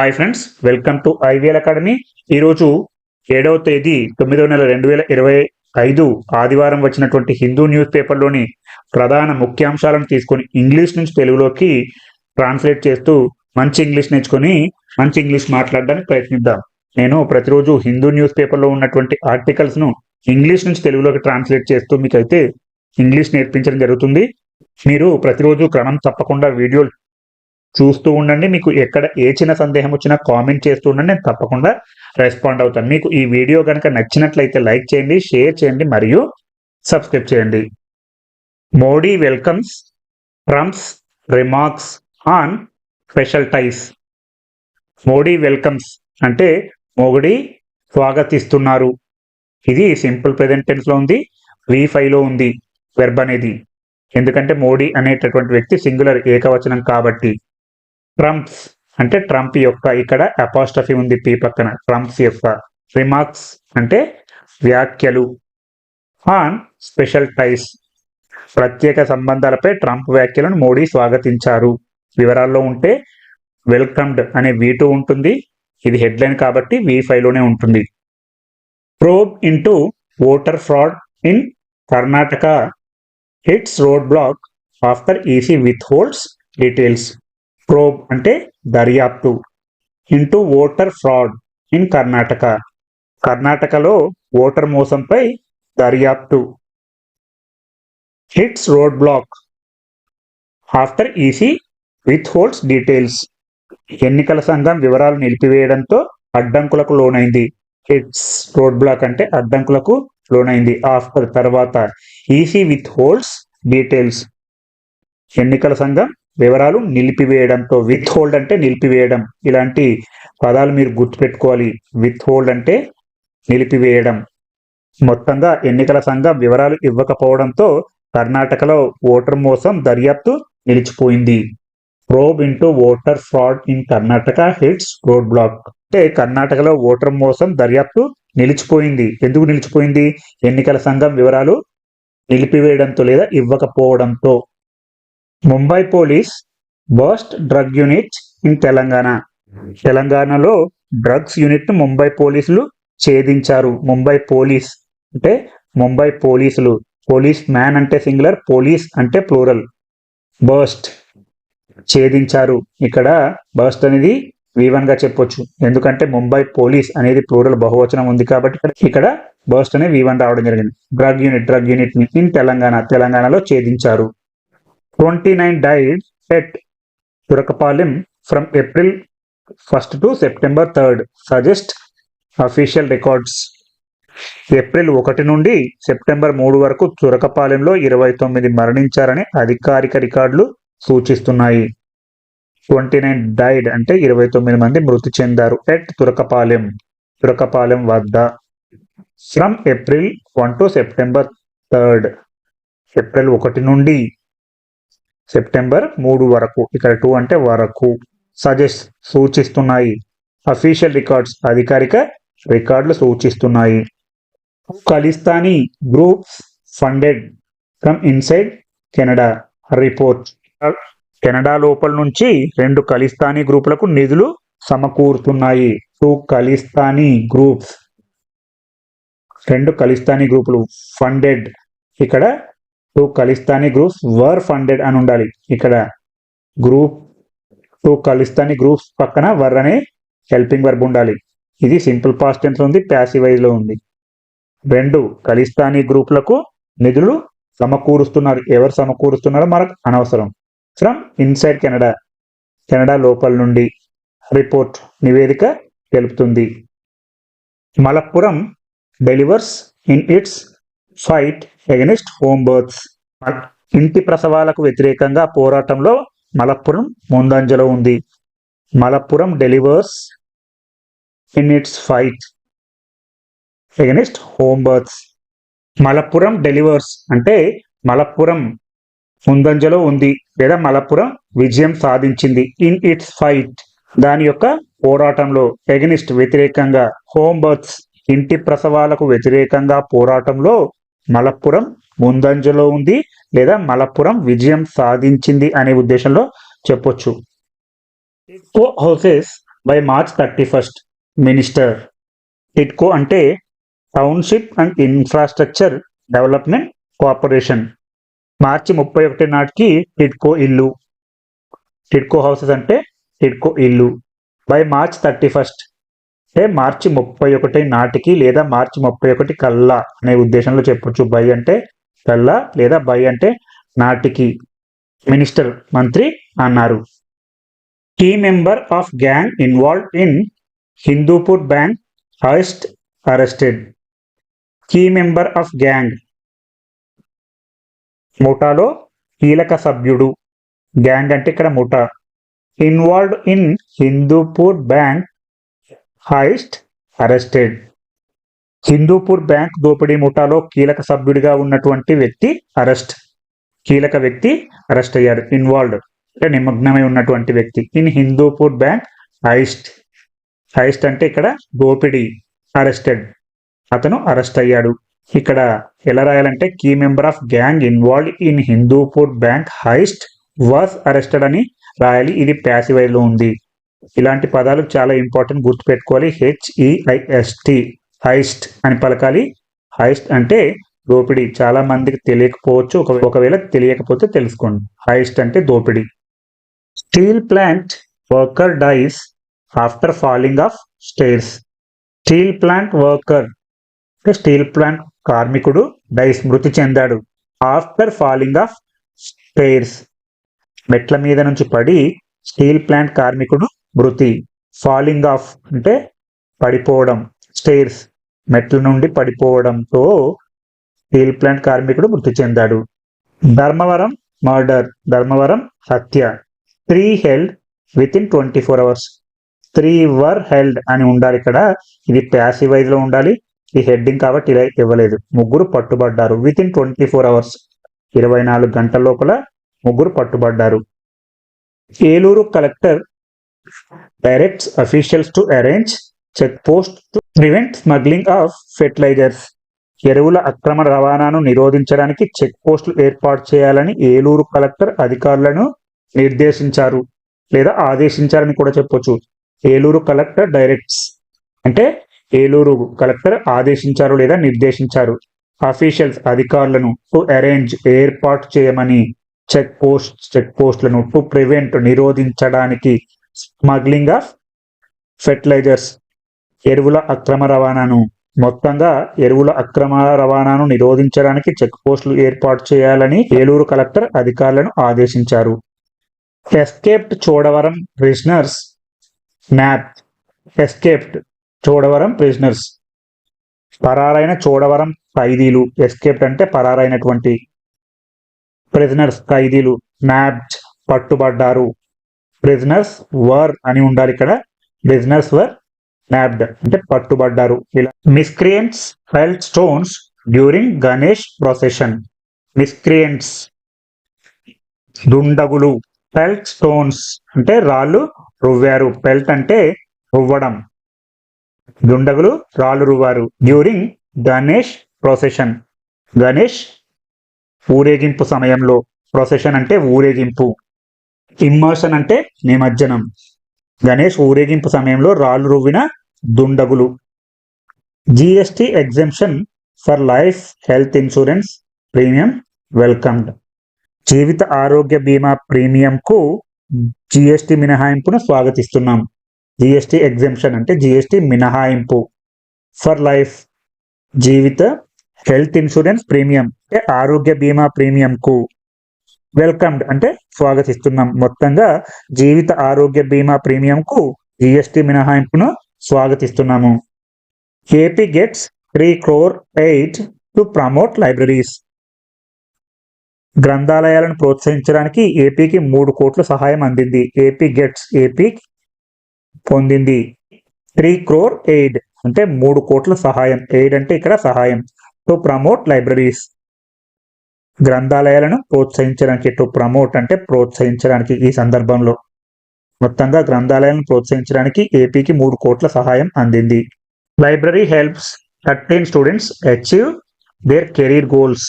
Hi friends welcome to IVL academy ఈరోజు ఏడవ తేదీ తొమ్మిదవ నెల రెండు వేల ఇరవై ఐదు ఆదివారం వచ్చినటువంటి హిందూ న్యూస్ పేపర్లోని ప్రధాన ముఖ్యాంశాలను తీసుకొని ఇంగ్లీష్ నుంచి తెలుగులోకి ట్రాన్స్లేట్ చేస్తూ మంచి ఇంగ్లీష్ నేర్చుకొని మంచి ఇంగ్లీష్ మాట్లాడడానికి ప్రయత్నిద్దాం. నేను ప్రతిరోజు హిందూ న్యూస్ పేపర్లో ఉన్నటువంటి ఆర్టికల్స్ను ఇంగ్లీష్ నుంచి తెలుగులోకి ట్రాన్స్లేట్ చేస్తూ మీకైతే ఇంగ్లీష్ నేర్పించడం జరుగుతుంది. మీరు ప్రతిరోజు క్రమం తప్పకుండా వీడియోలు చూస్తూ ఉండండి. మీకు ఎక్కడ ఏ చిన్న సందేహం వచ్చినా కామెంట్ చేస్తూ ఉండండి. నేను తప్పకుండా రెస్పాండ్ అవుతాను. మీకు ఈ వీడియో కనుక నచ్చినట్లయితే లైక్ చేయండి షేర్ చేయండి మరియు సబ్స్క్రైబ్ చేయండి. Modi welcomes Trump's remarks on special ties. Modi welcomes అంటే మోడీ స్వాగతిస్తున్నారు. ఇది సింపుల్ ప్రెజెంట్ ఉంది వి ఫైవ్ ఉంది వెర్బ్ అనేది. ఎందుకంటే మోడీ అనేటటువంటి వ్యక్తి సింగులర్ ఏకవచనం కాబట్టి. ట్రంప్స్ అంటే ట్రంప్ యొక్క ఇక్కడ అపాస్టఫీ ఉంది పీ పక్కన. ట్రంప్స్ యొక్క రిమార్క్స్ అంటే వ్యాఖ్యలు. ఆన్ స్పెషల్ టైస్ ప్రత్యేక సంబంధాలపై ట్రంప్ వ్యాఖ్యలను మోడీ స్వాగతించారు. వివరాల్లో ఉంటే వెల్కమ్డ్ అనే వీ టూ ఉంటుంది. ఇది హెడ్లైన్ కాబట్టి వి ఫైవ్లోనే ఉంటుంది. Probe into voter fraud in Karnataka hits roadblock after EC withholds details probe అంటే దర్యాప్తు. Into voter fraud in Karnataka. కర్ణాటకలో ఓటర్ మోసంపై దర్యాప్తు. Hits roadblock. After EC withholds details. ఎన్నికల సంఘం వివరాలు నిలిపివేయడంతో అడ్డంకులకు లోనైంది. హిట్స్ రోడ్ బ్లాక్ అంటే అడ్డంకులకు లోనైంది. ఆఫ్టర్ తర్వాత ఈసీ విత్ హోల్డ్స్ డీటెయిల్స్. ఎన్నికల సంఘం వివరాలు నిలిపివేయడంతో విత్ హోల్డ్ అంటే నిలిపివేయడం. ఇలాంటి పదాలు మీరు గుర్తుపెట్టుకోవాలి. విత్ హోల్డ్ అంటే నిలిపివేయడం. మొత్తంగా ఎన్నికల సంఘం వివరాలు ఇవ్వకపోవడంతో కర్ణాటకలో ఓటర్ మోసం దర్యాప్తు నిలిచిపోయింది. Probe into voter fraud in Karnataka hits road block అంటే కర్ణాటకలో ఓటర్ మోసం దర్యాప్తు నిలిచిపోయింది. ఎందుకు నిలిచిపోయింది? ఎన్నికల సంఘం వివరాలు నిలిపివేయడంతో లేదా ఇవ్వకపోవడంతో. Mumbai police bust drug unit in Telangana. తెలంగాణలో డ్రగ్స్ యూనిట్ను ముంబై పోలీసులు ఛేదించారు. ముంబై పోలీస్ అంటే ముంబై పోలీసులు. పోలీస్ మ్యాన్ అంటే సింగులర్ పోలీస్ అంటే ప్లూరల్. బస్ట్ ఛేదించారు. ఇక్కడ బస్ట్ అనేది వివన్గా చెప్పొచ్చు. ఎందుకంటే ముంబై పోలీస్ అనేది ప్లూరల్ బహువచనం ఉంది కాబట్టి ఇక్కడ- బస్ట్ అనే వివన్ రావడం జరిగింది. Drug unit drug unit in Telangana తెలంగాణలో ఛేదించారు. Twenty nine died at Turakapalem from April first to September third suggest official records April ఒకటి నుండి సెప్టెంబర్ మూడు వరకు తురకపాలెంలో ఇరవై తొమ్మిది మరణించారని అధికారిక రికార్డులు సూచిస్తున్నాయి. ట్వంటీ నైన్ డైడ్ అంటే ఇరవై తొమ్మిది మంది మృతి చెందారు ఎట్ తురకపాలెం తురకపాలెం వద్ద. From April one to September third April ఒకటి నుండి సెప్టెంబర్ మూడు వరకు. ఇక్కడ టూ అంటే వరకు. సజెస్ట్ సూచిస్తున్నాయి. అఫీషియల్ రికార్డ్స్ అధికారిక రికార్డులు సూచిస్తున్నాయి. Khalistani groups funded from inside Canada report Canada లోపల నుంచి రెండు ఖలిస్తానీ గ్రూపులకు నిధులు సమకూరుతున్నాయి. టూ ఖలిస్తానీ గ్రూప్స్ రెండు ఖలిస్తానీ గ్రూపులు ఫండెడ్ ఇక్కడ two Khalistani groups were funded అని ఉండాలి. ఇక్కడ గ్రూప్ టూ ఖలిస్తానీ గ్రూప్స్ పక్కన వర్ అనే హెల్పింగ్ వర్బ్ ఉండాలి. ఇది సింపుల్ పాస్ట్ టెన్స్ ఉంది ప్యాసివైజ్లో ఉంది. రెండు ఖలిస్తానీ గ్రూప్లకు నిధులు సమకూరుస్తున్నారు. ఎవరు సమకూరుస్తున్నారో మనకు అనవసరం. From inside Canada. కెనడా లోపల నుండి రిపోర్ట్ నివేదిక తెలుపుతుంది. Malappuram delivers in its fight against home births ఇంటి ప్రసవాలకు వ్యతిరేకంగా పోరాటంలో మలప్పురం ముందంజలో ఉంది. Malappuram delivers in its fight against home births Malappuram delivers అంటే మలప్పురం ముందంజలో ఉంది లేదా మలప్పురం విజయం సాధించింది ఇన్ ఇట్స్ ఫైట్. దాని యొక్క పోరాటంలో ఎగనిస్ట్ వ్యతిరేకంగా హోమ్ బర్త్స్ ఇంటి ప్రసవాలకు వ్యతిరేకంగా పోరాటంలో మలప్పురం ముందంజలో ఉంది లేదా మలప్పురం విజయం సాధించింది అనే ఉద్దేశంలో చెప్పొచ్చు. Houses by March thirty first minister TIDCO అంటే township and infrastructure development cooperation మార్చి ముప్పై ఒకటి నాటికి టిడ్కో ఇల్లు. టిడ్కో హౌసెస్ అంటే టిడ్కో ఇల్లు. బై మార్చ్ థర్టీ ఫస్ట్ అంటే మార్చి ముప్పై ఒకటి నాటికి లేదా మార్చి ముప్పై ఒకటి కల్లా అనే ఉద్దేశంలో చెప్పొచ్చు. బై అంటే కల్లా లేదా బై అంటే నాటికి. మినిస్టర్ మంత్రి అన్నారు. Key member of gang involve in Hindupur bank heist arrested key member of gang ముఠాలో కీలక సభ్యుడు. గ్యాంగ్ అంటే ఇక్కడ ముఠా involved in Hindupur bank heist arrested. Hindupur bank దోపిడీ ముఠాలో కీలక సభ్యుడిగా ఉన్నటువంటి వ్యక్తి అరెస్ట్. కీలక వ్యక్తి అరెస్ట్ అయ్యారు ఇన్వాల్వ్డ్. అంటే నిమగ్నమై ఉన్నటువంటి వ్యక్తి. In Hindupur bank heist. Heist అంటే ఇక్కడ దోపిడీ అరెస్టెడ్. అతను అరెస్ట్ అయ్యాడు. ఇక్కడ ఎలా రాయాలంటే key member of gang involve in Hindupur bank heist was arrested అని రాయాలి. ఇది ప్యాసివైలో ఉంది. ఇలాంటి పదాలు చాలా ఇంపార్టెంట్ గుర్తుపెట్టుకోవాలి. హెచ్ఈఐఎస్టి హైస్ట్ అని పలకాలి. హైస్ట్ అంటే దోపిడీ. చాలా మందికి తెలియకపోవచ్చు. ఒకవేళ తెలియకపోతే తెలుసుకోండి. హైస్ట్ అంటే దోపిడీ. Steel plant worker dies after falling off stairs steel plant worker అంటే స్టీల్ ప్లాంట్ కార్మికుడు డైస్ మృతి చెందాడు ఆఫ్టర్ ఫాలింగ్ ఆఫ్ స్టేర్స్ మెట్ల మీద నుంచి పడి స్టీల్ ప్లాంట్ కార్మికుడు మృతి ఫాలింగ్ ఆఫ్ అంటే పడిపోవడం స్టేర్స్ మెట్ల నుండి పడిపోవడంతో స్టీల్ ప్లాంట్ కార్మికుడు మృతి చెందాడు. ధర్మవరం మర్డర్ ధర్మవరం హత్య. Three held within twenty four hours three were held అని ఉండాలి ఇక్కడ. ఇది ప్యాసివైజ్లో ఉండాలి. ఈ హెడ్డింగ్ కాబట్టి ఇలా ఇవ్వలేదు. ముగ్గురు పట్టుబడ్డారు. With in twenty four hours ఇరవై నాలుగు గంటల లోపల ముగ్గురు పట్టుబడ్డారు. Eluru collector directs officials to arrange check post to prevent smuggling of fertilisers ఎరువుల అక్రమ రవాణాను నిరోధించడానికి చెక్ పోస్టులు ఏర్పాటు చేయాలని ఏలూరు కలెక్టర్ అధికారులను నిర్దేశించారు లేదా ఆదేశించారని కూడా చెప్పొచ్చు. ఏలూరు కలెక్టర్ డైరెక్ట్స్ అంటే ఏలూరు కలెక్టర్ ఆదేశించారు లేదా నిర్దేశించారు. అఫీషియల్స్ అధికారులను టు అరేంజ్ ఏర్పాటు చేయమని చెక్ పోస్ట్ చెక్ పోస్టులను టు ప్రివెంట్ నిరోధించడానికి స్మగ్లింగ్ ఆఫ్ ఫెర్టిలైజర్స్. ఎరువుల అక్రమ రవాణాను. మొత్తంగా ఎరువుల అక్రమ రవాణాను నిరోధించడానికి చెక్ పోస్టులు ఏర్పాటు చేయాలని ఏలూరు కలెక్టర్ అధికారులను ఆదేశించారు. Escaped Chodavaram prisoners. Nabbed. Escaped Chodavaram prisoners. పరారైన Chodavaram ఖైదీలు. ఎస్కేప్డ్ అంటే పరారైనటువంటి. ప్రిజనర్స్ ఖైదీలు. మ్యాప్డ్ పట్టుబడ్డారు. ప్రిజనర్స్ వర్ అని ఉండాలి ఇక్కడ. ప్రిజనర్స్ వర్ స్నాప్డ్ అంటే పట్టుబడ్డారు. ఇలా miscreants pelt stones during Ganesh procession miscreants దుండగులు పెల్ట్ స్టోన్స్ అంటే రాళ్ళు రువ్వారు. పెల్ట్ అంటే రువ్వడం. దుండగులు రాళ్ళు రువ్వారు. డ్యూరింగ్ గణేష్ ప్రొసెషన్ గణేష్ ఊరేగింపు సమయంలో. ప్రొసెషన్ అంటే ఊరేగింపు. ఇమ్మర్షన్ అంటే నిమజ్జనం. గణేష్ ఊరేగింపు సమయంలో రాళ్ళు రువ్విన దుండగులు. GST exemption for life health insurance premium welcomed జీవిత ఆరోగ్య బీమా ప్రీమియంకు జిఎస్టి మినహాయింపును స్వాగతిస్తున్నాం. జిఎస్టి ఎగ్జెంప్షన్ అంటే జిఎస్టి మినహాయింపు. ఫర్ లైఫ్ జీవిత హెల్త్ ఇన్సూరెన్స్ ప్రీమియం అంటే ఆరోగ్య బీమా ప్రీమియంకు. వెల్కమ్డ్ అంటే స్వాగతిస్తున్నాం. మొత్తంగా జీవిత ఆరోగ్య బీమా ప్రీమియంకు జిఎస్టి మినహాయింపును స్వాగతిస్తున్నాము. AP gets three crore aid to promote libraries గ్రంథాలయాలను ప్రోత్సహించడానికి ఏపీకి మూడు కోట్ల సహాయం అందింది. ఏపీ గెట్స్ ఏపీ పొందింది. త్రీ క్రోర్ ఎయిడ్ అంటే మూడు కోట్ల సహాయం. ఎయిడ్ అంటే ఇక్కడ సహాయం. టు ప్రమోట్ లైబ్రరీస్ గ్రంథాలయాలను ప్రోత్సహించడానికి టు ప్రమోట్ అంటే ప్రోత్సహించడానికి ఈ సందర్భంలో. మొత్తంగా గ్రంథాలయాలను ప్రోత్సహించడానికి ఏపీకి మూడు కోట్ల సహాయం అందింది. Library helps thirteen students achieve their career goals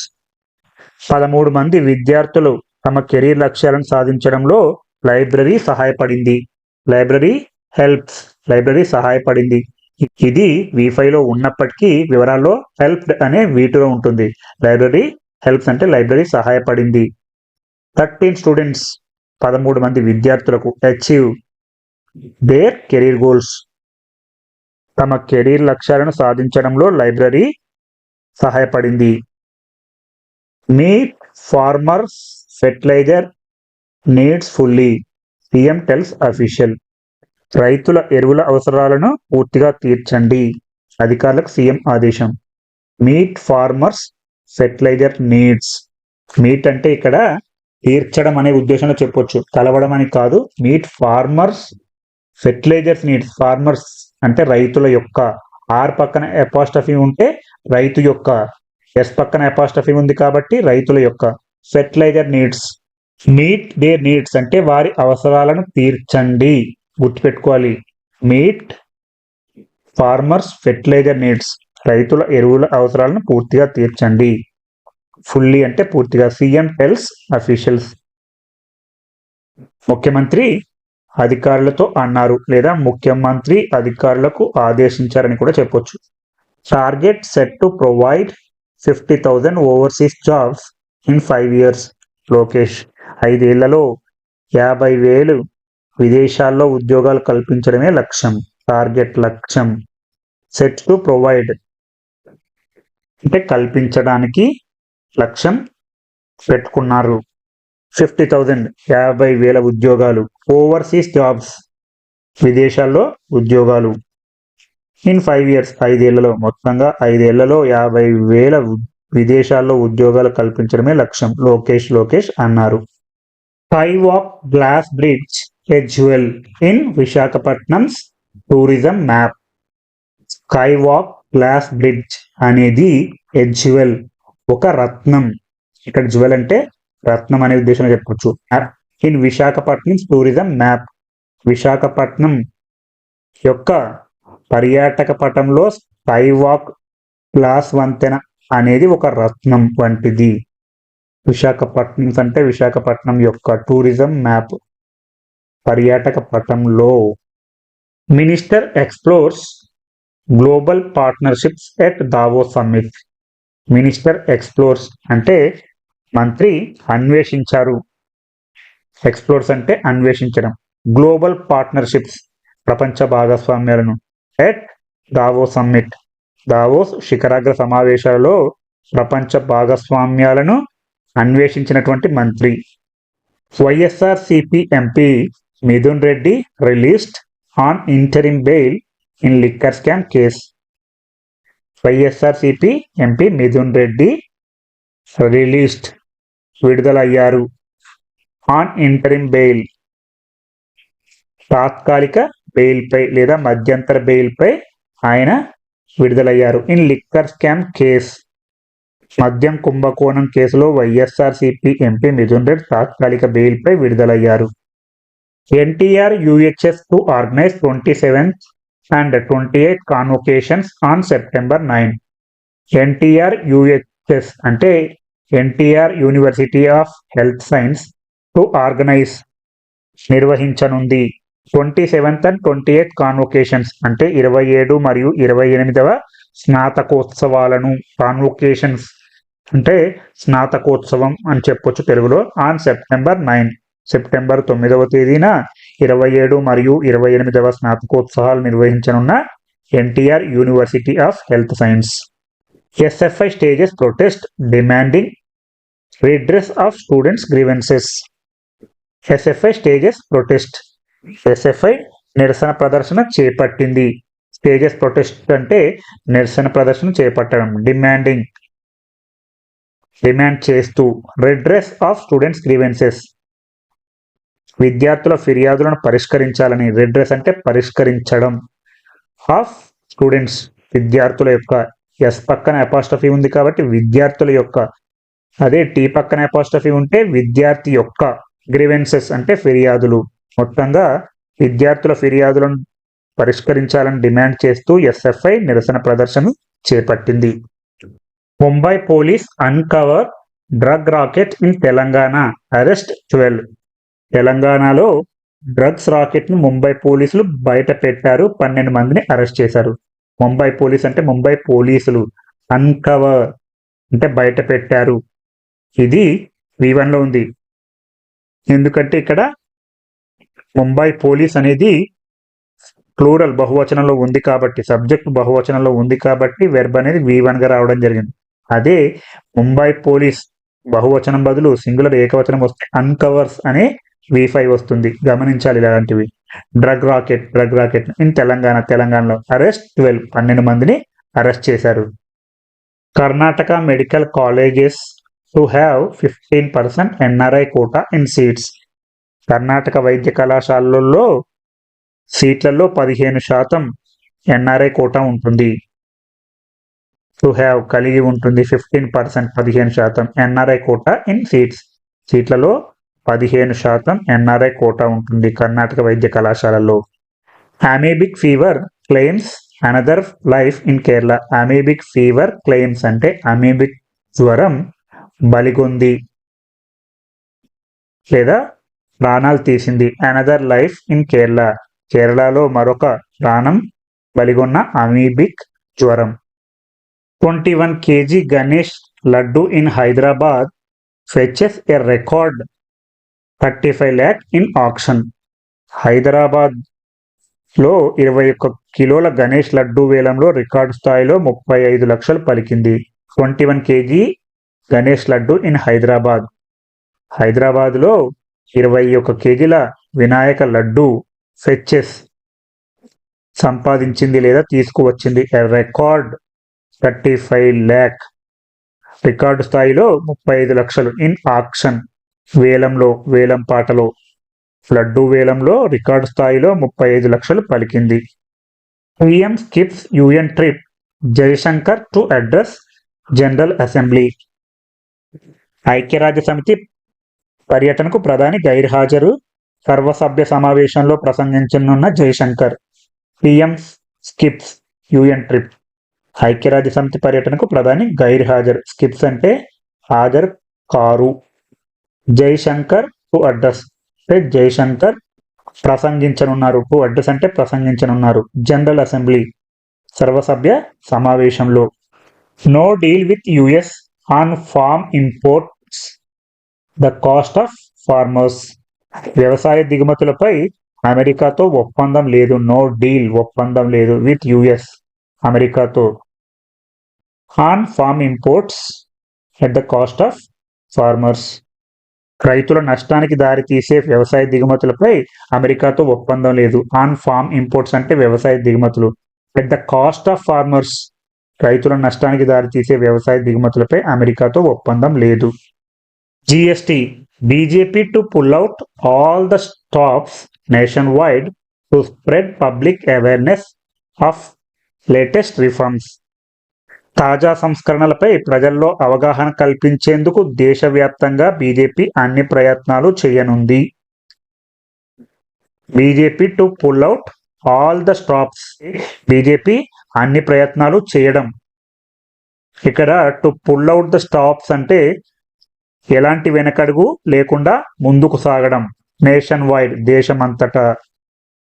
పదమూడు మంది విద్యార్థులు తమ కెరీర్ లక్ష్యాలను సాధించడంలో లైబ్రరీ సహాయపడింది. లైబ్రరీ హెల్ప్స్ లైబ్రరీ సహాయపడింది. ఇది వీఫైలో ఉన్నప్పటికీ వివరాల్లో హెల్ప్డ్ అనే వీటిలో ఉంటుంది. లైబ్రరీ హెల్ప్స్ అంటే లైబ్రరీ సహాయపడింది. థర్టీన్ స్టూడెంట్స్ పదమూడు మంది విద్యార్థులకు అచీవ్ దేర్ కెరీర్ గోల్స్. తమ కెరీర్ లక్ష్యాలను సాధించడంలో లైబ్రరీ సహాయపడింది. Meet farmers fertiliser needs fully CM tells official. రైతుల ఎరువుల అవసరాలను పూర్తిగా తీర్చండి అధికారులకు సీఎం ఆదేశం. Meet farmers fertiliser needs meet అంటే ఇక్కడ తీర్చడం అనే ఉద్దేశంలో చెప్పొచ్చు. కలవడం అని కాదు meet farmers fertilisers needs farmers అంటే రైతుల యొక్క. ఆర్ పక్కన ఎపాస్టఫీ ఉంటే రైతు యొక్క. ఎస్ పక్కన ఎపాస్టఫీ ఉంది కాబట్టి రైతుల యొక్క. Fertiliser needs meet their needs అంటే వారి అవసరాలను తీర్చండి. గుర్తుపెట్టుకోవాలి. మీట్ ఫార్మర్స్ ఫెర్టిలైజర్ నీడ్స్ రైతుల ఎరువుల అవసరాలను పూర్తిగా తీర్చండి. ఫుల్లీ అంటే పూర్తిగా సీఎం టెల్స్ అఫీషియల్స్. ముఖ్యమంత్రి అధికారులతో అన్నారు లేదా ముఖ్యమంత్రి అధికారులకు ఆదేశించారని కూడా చెప్పొచ్చు. Target set to provide fifty thousand overseas jobs in five years. Lokesh ఐదేళ్ళలో యాభై వేలు విదేశాల్లో ఉద్యోగాలు కల్పించడమే లక్ష్యం. టార్గెట్ లక్ష్యం. సెట్ టు ప్రొవైడ్ అంటే కల్పించడానికి లక్ష్యం పెట్టుకున్నారు. ఫిఫ్టీ థౌజండ్ యాభై వేల ఉద్యోగాలు ఓవర్సీస్ జాబ్స్ విదేశాల్లో ఉద్యోగాలు. ఇన్ ఫైవ్ ఇయర్స్ ఐదేళ్ళలో మొత్తంగా ఐదేళ్ళలో యాభై వేల విదేశాల్లో ఉద్యోగాలు కల్పించడమే లక్ష్యం. లోకేష్ లోకేష్ అన్నారు. Sky glass bridge a jewel in Visakhapatnam's tourism map. Sky walk glass bridge అనేది ఎ జ్యువెల్ ఒక రత్నం. ఇక్కడ జ్యువెల్ అంటే రత్నం అనే ఉద్దేశంలో చెప్పొచ్చు. In Visakhapatnam tourism map Visakhapatnam యొక్క పర్యాటక పటంలో స్కై వాక్ గ్లాస్ వంతెన అనేది ఒక రత్నం వంటిది. విశాఖపట్నం అంటే విశాఖపట్నం యొక్క టూరిజం మ్యాప్ పర్యాటక పటంలో. Minister explores global partnerships at Davos summit minister explores అంటే మంత్రి అన్వేషించారు. ఎక్స్ప్లోర్స్ అంటే అన్వేషించడం. గ్లోబల్ పార్ట్నర్షిప్స్ ప్రపంచ భాగస్వామ్యాలను ఎట్ దావో సమ్మిట్ దావోస్ శిఖరాగ్ర సమావేశాలలో ప్రపంచ భాగస్వామ్యాలను అన్వేషించినటువంటి మంత్రి. YSR CP MP Mithun Reddy released on interim bail in liquor scam case. YSRCP MP Mithun Reddy released విడుదలయ్యారు. On interim bail. తాత్కాలిక బెయిల్పై లేదా మధ్యంతర బెయిల్పై ఆయన విడుదలయ్యారు. In liquor scam case. మద్యం కుంభకోణం కేసులో వైఎస్ఆర్సిపి ఎంపీ మిథున్ రెడ్డి తాత్కాలిక బెయిల్పై విడుదలయ్యారు. NTR UHS to organise twenty seventh and twenty eight convocations on September nine NTR UHS అంటే NTR university of health science to organise నిర్వహించనుంది twenty seventh and twenty eighth convocations అంటే ఇరవై ఏడు మరియు ఇరవై ఎనిమిదవ స్నాతకోత్సవాలను కాన్వొకేషన్స్ అంటే స్నాతకోత్సవం అని చెప్పొచ్చు తెలుగులో ఆన్ సెప్టెంబర్ నైన్ సెప్టెంబర్ తొమ్మిదవ తేదీన ఇరవై ఏడు మరియు ఇరవై ఎనిమిదవ స్నాతకోత్సవాలు నిర్వహించనున్న NTR University of Health Science SFI stages protest demanding redress of students grievances SFI stages protest SFI నిరసన ప్రదర్శన చేపట్టింది. స్టేజెస్ ప్రొటెస్ట్ అంటే నిరసన ప్రదర్శన చేపట్టడం డిమాండింగ్ డిమాండ్ చేస్తూ రిడ్రెస్ ఆఫ్ స్టూడెంట్స్ గ్రీవెన్సెస్ విద్యార్థుల ఫిర్యాదులను పరిష్కరించాలని రెడ్రెస్ అంటే పరిష్కరించడం. ఆఫ్ స్టూడెంట్స్ విద్యార్థుల యొక్క ఎస్ పక్కన అపాస్ట్రఫీ ఉంది కాబట్టి విద్యార్థుల యొక్క అదే టీ పక్కన అపాస్ట్రఫీ ఉంటే విద్యార్థి యొక్క గ్రీవెన్సెస్ అంటే ఫిర్యాదులు. మొత్తంగా విద్యార్థుల ఫిర్యాదులను పరిష్కరించాలని డిమాండ్ చేస్తూ ఎస్ఎఫ్ఐ నిరసన ప్రదర్శన చేపట్టింది. Mumbai police uncover drug racket in Telangana. Arrest twelve. తెలంగాణలో డ్రగ్స్ రాకెట్ను ముంబై పోలీసులు బయట పెట్టారు. పన్నెండు మందిని అరెస్ట్ చేశారు. ముంబై పోలీస్ అంటే ముంబై పోలీసులు అన్కవర్ అంటే బయట పెట్టారు. ఇది వి ఉంది. ఎందుకంటే ఇక్కడ ముంబై పోలీస్ అనేది ప్లూరల్ బహువచనంలో ఉంది కాబట్టి సబ్జెక్ట్ బహువచనంలో ఉంది కాబట్టి వెర్బ్ అనేది వి గా రావడం జరిగింది. అదే ముంబై పోలీస్ బహువచనం బదులు సింగులర్ ఏకవచనం వస్తే అన్కవర్స్ అనే వి ఫైవ్ వస్తుంది. గమనించాలి ఇలాంటివి. Drug racket drug racket in Telangana తెలంగాణలో అరెస్ట్ ట్వెల్వ్ పన్నెండు మందిని అరెస్ట్ చేశారు. Karnataka medical colleges to have fifteen percent NRI quota in seats Karnataka వైద్య కళాశాలల్లో సీట్లలో పదిహేను శాతం ఎన్ఆర్ఐ కోటా ఉంటుంది. టు హ్యావ్ కలిగి ఉంటుంది. ఫిఫ్టీన్ పర్సెంట్ పదిహేను శాతం ఎన్ఆర్ఐ కోటా ఇన్ సీట్స్ సీట్లలో పదిహేను శాతం ఎన్ఆర్ఐ కోటా ఉంటుంది కర్ణాటక వైద్య కళాశాలలో. Amoebic fever claims another life in Kerala amoebic fever claims అంటే అమేబిక్ జ్వరం బలిగొంది లేదా ప్రాణాలు తీసింది. అనదర్ లైఫ్ ఇన్ కేరళ కేరళలో మరొక ప్రాణం బలిగొన్న అమీబిక్ జ్వరం. Twenty one KG Ganesh laddu in Hyderabad fetches a record thirty five lakh in auction. హైదరాబాద్లో ఇరవై ఒక్క కిలోల గణేష్ లడ్డూ వేలంలో రికార్డు స్థాయిలో ముప్పై ఐదు లక్షలు పలికింది. Twenty one KG Ganesh laddu in Hyderabad. హైదరాబాద్లో ఇరవై ఒక్క కేజీల వినాయక లడ్డు ఫెచ్చెస్ సంపాదించింది లేదా తీసుకువచ్చింది. Record thirty five lakh. Record స్థాయిలో ముప్పై ఐదు లక్షలు ఇన్ ఆక్షన్. వేలంలో వేలం పాటలో ఫ్లడ్డు వేలంలో రికార్డు స్థాయిలో ముప్పై ఐదు లక్షలు పలికింది. PM skips UN trip Jaishankar to address general assembly. ఐక్యరాజ్య సమితి పర్యటనకు ప్రధాని గైర్హాజరు. సర్వసభ్య సమావేశంలో ప్రసంగించనున్న Jaishankar PM skips UN trip. ఐక్యరాజ్య సమితి పర్యటనకు ప్రధాని గైర్ హాజర్ స్కిప్స్ అంటే హాజర్ కారు. Jaishankar to address. అంటే జైశంకర్ ప్రసంగించనున్నారు. టు అడ్రస్ అంటే ప్రసంగించనున్నారు. జనరల్ అసెంబ్లీ సర్వసభ్య సమావేశంలో. No deal with US on farm imports. The cost of farmers. వ్యవసాయ దిగుమతులపై అమెరికాతో ఒప్పందం లేదు. నో డీల్ ఒప్పందం లేదు విత్ యుఎస్ అమెరికాతో. On farm imports at the cost of farmers. రైతుల నష్టానికి దారితీసే వ్యవసాయ దిగుమతులపై అమెరికాతో ఒప్పందం లేదు. ఆన్ ఫార్మ్ ఇంపోర్ట్స్ అంటే వ్యవసాయ దిగుమతులు. At the cost of farmers రైతుల నష్టానికి దారితీసే వ్యవసాయ దిగుమతులపై అమెరికాతో ఒప్పందం లేదు. GST BJP to pull out all the stops nationwide to spread public awareness of latest reforms తాజా సంస్కరణలపై ప్రజల్లో అవగాహన కల్పించేందుకు దేశవ్యాప్తంగా బీజేపీ అన్ని ప్రయత్నాలు చేయనుంది. BJP to pull out all the stops. BJP అన్ని ప్రయత్నాలు చేయడం. ఇక్కడ to pull out the stops అంటే ఎలాంటి వెనకడుగు లేకుండా ముందుకు సాగడం. నేషన్ వైడ్ దేశమంతటా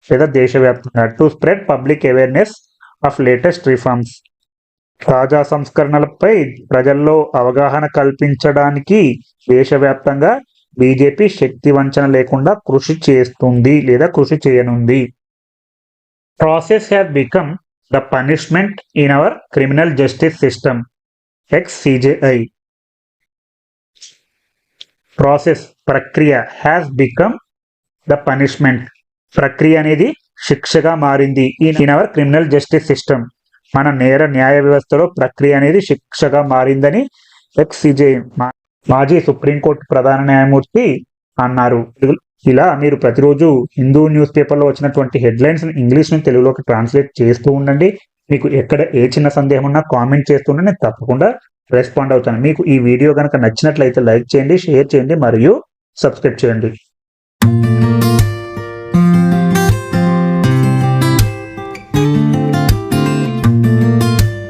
లేదా దేశవ్యాప్తంగా to spread public awareness of latest reforms. తాజా సంస్కరణలపై ప్రజల్లో అవగాహన కల్పించడానికి దేశవ్యాప్తంగా బీజేపీ శక్తి వంచన లేకుండా కృషి చేస్తుంది లేదా కృషి చేయనుంది. Process have become the punishment in our criminal justice system ex CJI process ప్రక్రియ హ్యాస్ బికమ్ ద పనిష్మెంట్ ప్రక్రియ అనేది శిక్షగా మారింది in our criminal justice system మన నేర న్యాయ వ్యవస్థలో ప్రక్రియ అనేది శిక్షగా మారిందని ఎక్స్సిజే మాజీ సుప్రీంకోర్టు ప్రధాన న్యాయమూర్తి అన్నారు. ఇలా మీరు ప్రతిరోజు హిందూ న్యూస్ పేపర్లో వచ్చినటువంటి హెడ్లైన్స్ ఇంగ్లీష్ తెలుగులోకి ట్రాన్స్లేట్ చేస్తూ ఉండండి. మీకు ఎక్కడ ఏ చిన్న సందేహం ఉన్నా కామెంట్ చేస్తుంటే నేను తప్పకుండా రెస్పాండ్ అవుతాను. మీకు ఈ వీడియో కనుక నచ్చినట్లయితే లైక్ చేయండి షేర్ చేయండి మరియు సబ్స్క్రైబ్ చేయండి.